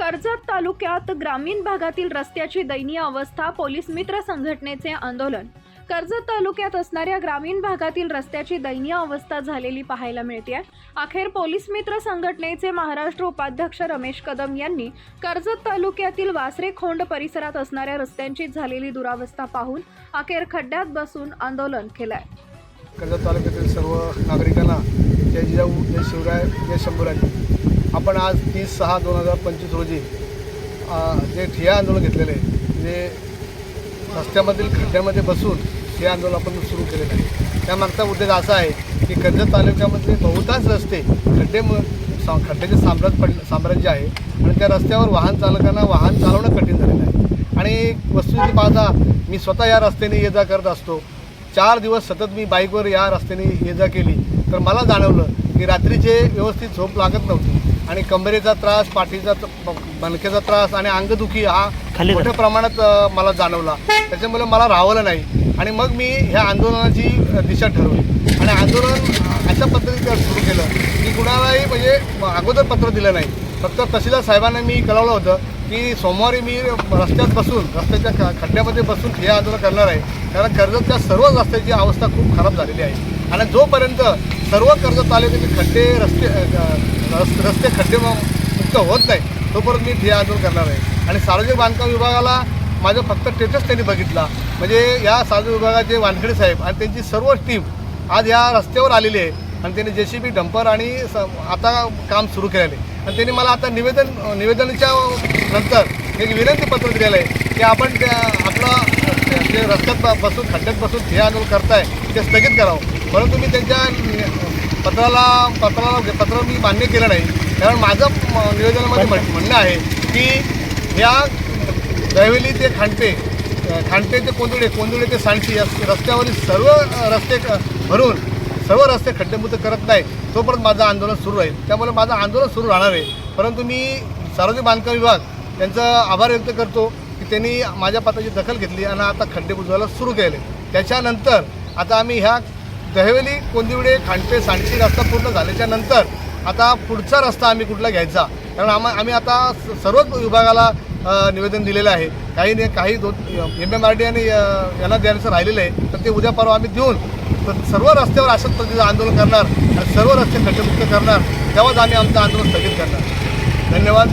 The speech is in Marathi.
कर्जत तालुक्यात ग्रामीण भागातील रस्त्याची दयनीय अवस्था पोलीस मित्र संघटनेचे आंदोलन. कर्जत तालुक्यात असणाऱ्या ग्रामीण भागातील रस्त्याची दयनीय अवस्था झालेली पाहायला मिळते अखेर पोलीस मित्र संघटनेचे महाराष्ट्र उपाध्यक्ष रमेश कदम यांनी कर्जत तालुक्यातील वासरे खोंड परिसरात असणाऱ्या रस्त्यांची झालेली दुरावस्था पाहून अखेर खड्ड्यात बसून आंदोलन केलंय. कर्जत तालुक्यातील सर्व नागरिकांना जय जिजाऊ जय शिवराय जय शंभूराज. आपण आज तीस सहा दोन हजार पंचवीस रोजी जे ठिया आंदोलन घेतलेले आहे रस्त्यामधील खड्ड्यामध्ये बसून हे आंदोलन आपण सुरू केलेलं आहे. त्यामागचा उद्देश असा आहे की कर्जत तालुक्यामधले बहुतांश रस्ते खड्डे सा खड्ड्याचे साम्राज्य पड साम्राज्य आहे आणि त्या रस्त्यावर वाहन चालकांना वाहन चालवणं कठीण झालेलं आहे. आणि वस्तुस्थिती पाहता मी स्वतः या रस्त्याने ये जा करत असतो. चार दिवस सतत मी बाईकवर या रस्त्याने ये जा केली. तर मला जाणवलं की रात्रीचे व्यवस्थित झोप लागत नव्हती. आणि कंबरेचा त्रास पाठीचा मणक्याचा त्रास आणि अंगदुखी हा मोठ्या प्रमाणात मला जाणवला. त्याच्यामुळे मला राहवलं नाही. आणि मग मी ह्या आंदोलनाची दिशा ठरवली. आणि आंदोलन अशा पद्धतीने सुरू केलं. की कुणालाही म्हणजे अगोदर पत्र दिलं नाही. फक्त तहसीलदार साहेबांना मी कळवलं होतं की सोमवारी मी रस्त्यात बसून रस्त्याच्या खड्ड्यामध्ये बसून हे आंदोलन करणार आहे. कारण कर्जतच्या सर्व रस्त्याची अवस्था खूप खराब झालेली आहे. आणि जोपर्यंत सर्व कर्जत तालुक्याचे खड्डे रस्ते रस्ते खड्डे मुक्त होत नाही तोपर्यंत मी हे आंदोलन करणार आहे. आणि सार्वजनिक बांधकाम विभागाला माझं फक्त टेटस त्यांनी बघितला. म्हणजे या सार्वजनिक विभागाचे वानखेडे साहेब आणि त्यांची सर्व टीम आज या रस्त्यावर आलेली आहे. आणि त्यांनी जे सी बी डंपर आणि स आता काम सुरू केलेले आणि त्यांनी मला आता निवेदन निवेदनाच्या नंतर एक विनंती पत्र दिलेलं आहे की आपण त्या आपला जे रस्त्यात बसून खड्ड्यात बसून हे आंदोलन करताय ते स्थगित करावं. परंतु मी त्यांच्या पत्राला पत्राला पत्र मी मान्य केलं नाही. कारण माझं निवेदनामध्ये म्हण- म्हणणं आहे की या दहिवली ते खांडते खांडते ते कोंदुडे कोंदुडे ते सांडशी या रस्त्यावरील सर्व रस्ते भरून सर्व रस्ते खड्डेमुक्त करत नाही तोपर्यंत माझं आंदोलन सुरू राहील. त्यामुळे माझं आंदोलन सुरू राहणार आहे. परंतु मी सार्वजनिक बांधकाम विभाग त्यांचं आभार व्यक्त करतो की त्यांनी माझ्या पत्राची दखल घेतली आणि आता खड्डे बुजवायला सुरू केले. त्याच्यानंतर आता आम्ही ह्या दहिवली कोंदिवडे खांडपे सांडशी रस्ता पूर्ण झाल्याच्यानंतर आता पुढचा रस्ता आम्ही कुठला घ्यायचा? कारण आम्हा आम्ही आता सर्वच विभागाला निवेदन दिलेलं आहे. काही नाही काही दोन एम एम आर डी आणि यांना द्यायचं राहिलेलं आहे तर ते उद्या परवा आम्ही देऊन तर सर्व रस्त्यावर अशाच पद्धतीचं आंदोलन करणार आणि सर्व रस्ते खड्डेमुक्त करणार. तेव्हाच आम्ही आमचं आंदोलन स्थगित करणार. धन्यवाद.